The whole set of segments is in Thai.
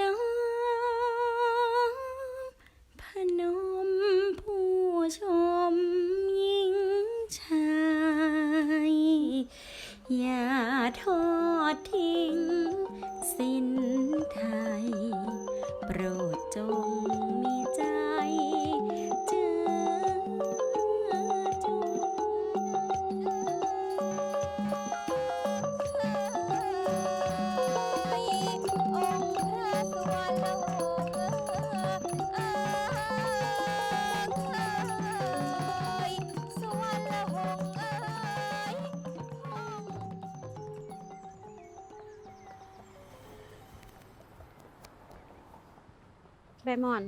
น้อมพนมผู้ชมยิ่งชาย อย่าทอดทิ้งสิ้นไทย โปรดจง ใบหมอน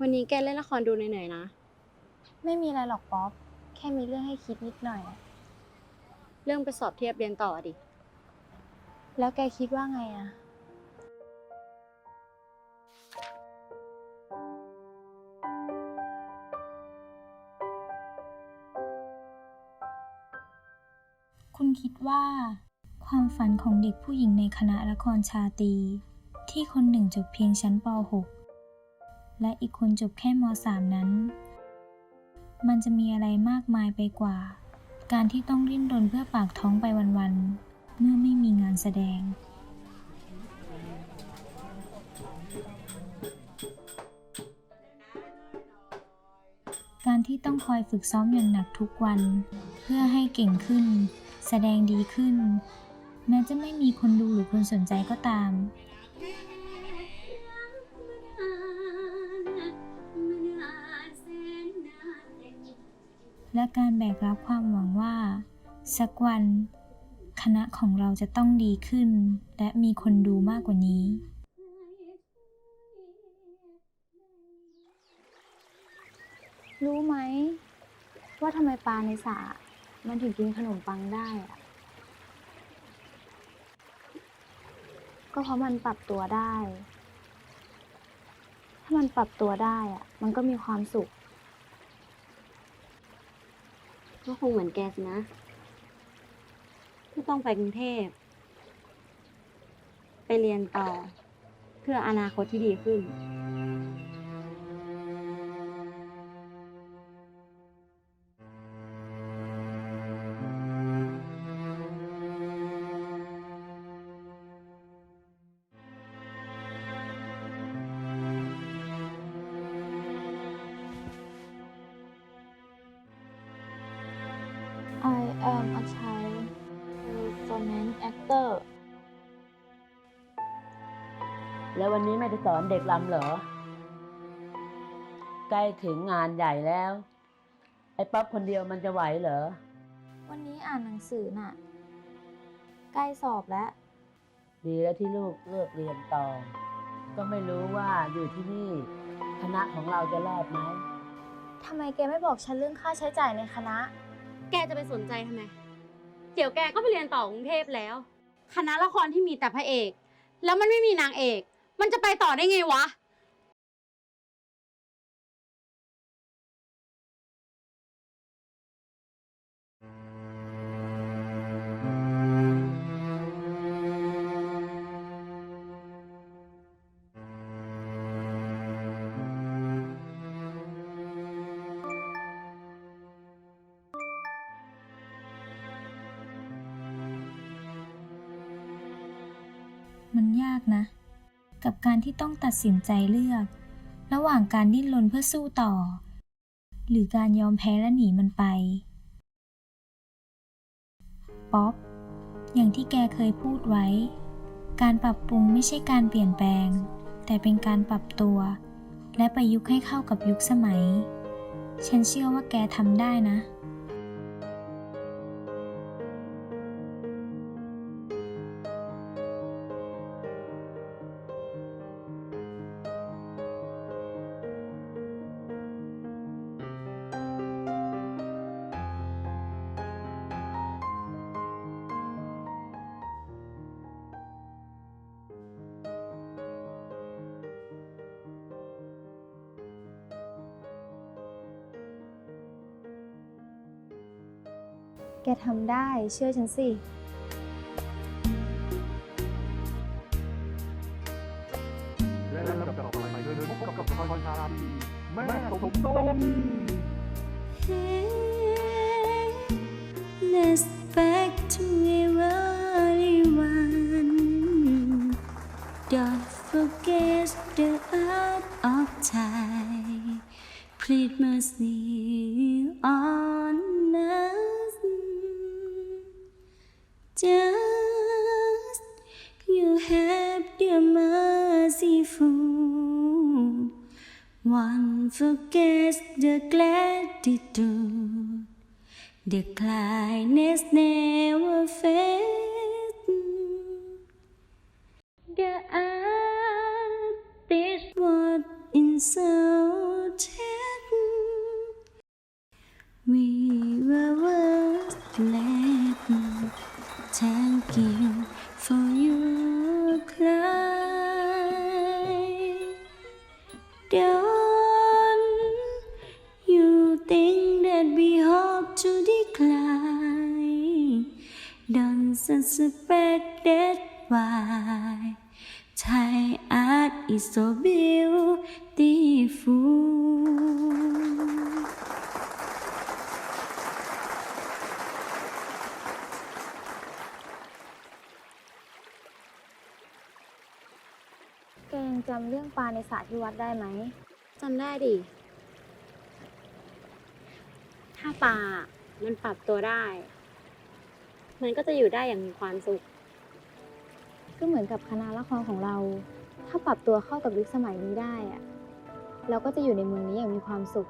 วันนี้แกเล่นละครดูเหนื่อยๆนะ ไม่มีอะไรหรอกป๊อป แค่มีเรื่องให้คิดนิดหน่อยอะเรื่องไปสอบเทียบเรียนต่อดิ แล้วแกคิดว่าไงอะคุณคิดว่า ความฝันของเด็กผู้หญิงในคณะละครชาตรี ที่คนหนึ่งจบเพียงชั้นป .6 และอีกคนจบแค่ม .3 นั้น มันจะมีอะไรมากมายไปกว่า การที่ต้องริ้นรนเพื่อปากท้องไปวันๆ เมื่อไม่มีงานแสดง การที่ต้องคอยฝึกซ้อมอย่างหนักทุกวัน เพื่อให้เก่งขึ้น แสดงดีขึ้น แม้จะไม่มีคนดูหรือคนสนใจก็ตาม และการแบกรับความหวังว่า สักวัน คณะของเราจะต้องดีขึ้น และมีคนดูมากกว่านี้รู้ไหม ว่าทำไมปลาในสระมันถึงกินขนมปังได้อะก็เพราะมันปรับตัวได้ ถ้ามันปรับตัวได้อะมันก็มีความสุข ก็คงเหมือนแกสินะที่ต้องไปกรุงเทพ ไปเรียนต่อ เพื่ออนาคตที่ดีขึ้น I am a child performance actor แล้ววันนี้ไม่ได้สอนเด็กลำเหรอ ใกล้ถึงงานใหญ่แล้ว ไอ้ป๊อปคนเดียวมันจะไหวเหรอ วันนี้อ่านหนังสือน่ะ ใกล้สอบแล้ว ดีแล้วที่ลูกเลิกเรียนต่อ ก็ไม่รู้ว่าอยู่ที่นี่คณะของเราจะรอดไหม ทำไมแกไม่บอกฉันเรื่องค่าใช้จ่ายในคณะ แกจะไปสนใจทำไม เดี๋ยวแกก็ไปเรียนต่อกรุงเทพแล้ว คณะละครที่มีแต่พระเอก แล้วมันไม่มีนางเอก มันจะไปต่อได้ไงวะ มันยากนะ กับการที่ต้องตัดสินใจเลือก ระหว่างการดิ้นรนเพื่อสู้ต่อ หรือการยอมแพ้และหนีมันไป ป๊อป อย่างที่แกเคยพูดไว้ การปรับปรุงไม่ใช่การเปลี่ยนแปลง แต่เป็นการปรับตัว และประยุกต์ให้เข้ากับยุคสมัย ฉันเชื่อว่าแกทำได้นะ แกทำได้เชื่อฉันสิแม่สมต้ม Let's back to a world Just you have the merciful. One forgets the gratitude. The kindness never fades. The artist was insulted. We were worth glad. Thank you for you cry. Don't you think that we hope to decline? Don't suspect that why Thai art is so beautiful. แกยังจำเรื่องปลาในสระที่วัดได้ไหมจำได้ดิ ถ้าปลามันปรับตัวได้ มันก็จะอยู่ได้อย่างมีความสุข ก็เหมือนกับคณะละครของเรา ถ้าปรับตัวเข้ากับยุคสมัยนี้ได้อะเราก็จะอยู่ในเมืองนี้อย่างมีความสุข